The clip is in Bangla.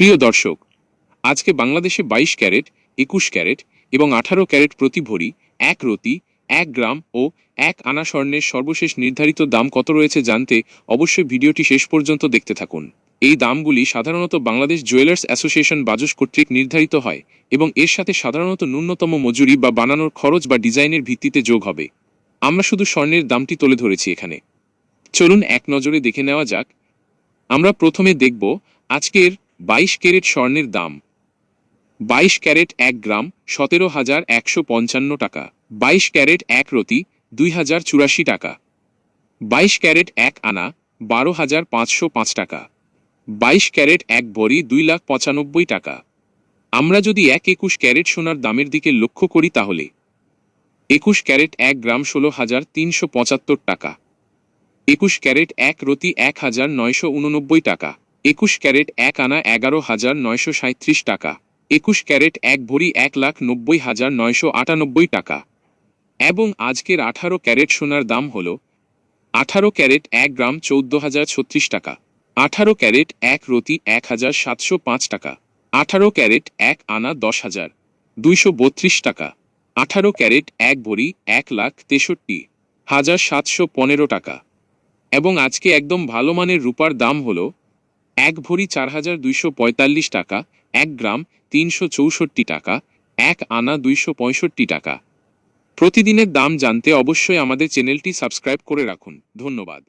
প্রিয় দর্শক, আজকে বাংলাদেশে বাইশ ক্যারেট, একুশ ক্যারেট এবং আঠারো ক্যারেট প্রতি ভরি এক রতি, এক গ্রাম ও এক আনা স্বর্ণের সর্বশেষ নির্ধারিত দাম কত রয়েছে জানতে অবশ্যই ভিডিওটি শেষ পর্যন্ত দেখতে থাকুন। এই দামগুলি সাধারণত বাংলাদেশ জুয়েলার্স অ্যাসোসিয়েশন বাজস কর্তৃক নির্ধারিত হয় এবং এর সাথে সাধারণত ন্যূনতম মজুরি বা বানানোর খরচ বা ডিজাইনের ভিত্তিতে যোগ হবে। আমরা শুধু স্বর্ণের দামটি তুলে ধরেছি এখানে। চলুন এক নজরে দেখে নেওয়া যাক। আমরা প্রথমে দেখব আজকের বাইশ ক্যারেট স্বর্ণের দাম। বাইশ ক্যারেট এক গ্রাম, সতেরো হাজার একশো পঞ্চান্ন টাকা। বাইশ ক্যারেট এক রতি, দুই হাজার চুরাশি টাকা। বাইশ ক্যারেট এক আনা, বারো হাজার পাঁচশো পাঁচ টাকা। বাইশ ক্যারেট এক ভরি দুই লাখ পঁচানব্বই টাকা। আমরা যদি এক একুশ ক্যারেট সোনার দামের দিকে লক্ষ্য করি তাহলে। একুশ ক্যারেট এক গ্রাম, ষোলো হাজার তিনশো পঁচাত্তর টাকা। একুশ ক্যারেট এক রতি, এক হাজার নয়শো উননব্বই টাকা। একুশ ক্যারেট এক আনা এগারো হাজার নয়শো সাঁত্রিশ টাকা। একুশ ক্যারেট এক ভরি এক লাখ নব্বই হাজার নয়শো আটানব্বই টাকা। এবং আজকের আঠারো ক্যারেট সোনার দাম হল আঠারো ক্যারেট এক গ্রাম চৌদ্দ হাজার ছত্রিশ টাকা। আঠারো ক্যারেট এক রতি এক হাজার সাতশো পাঁচ টাকা। আঠারো ক্যারেট এক আনা দশ হাজার দুইশো বত্রিশ টাকা। আঠারো ক্যারেট এক ভরি এক লাখ তেষট্টি হাজার সাতশো পনেরো টাকা। এবং আজকে একদম ভালো মানের রূপার দাম হল এক ভরি চার হাজার দুইশো পঁয়তাল্লিশ টাকা, এক গ্রাম তিনশো চৌষট্টি টাকা, এক আনা দুইশো পঁয়ষট্টি টাকা। প্রতিদিনের দাম জানতে অবশ্যই আমাদের চ্যানেলটি সাবস্ক্রাইব করে রাখুন। ধন্যবাদ।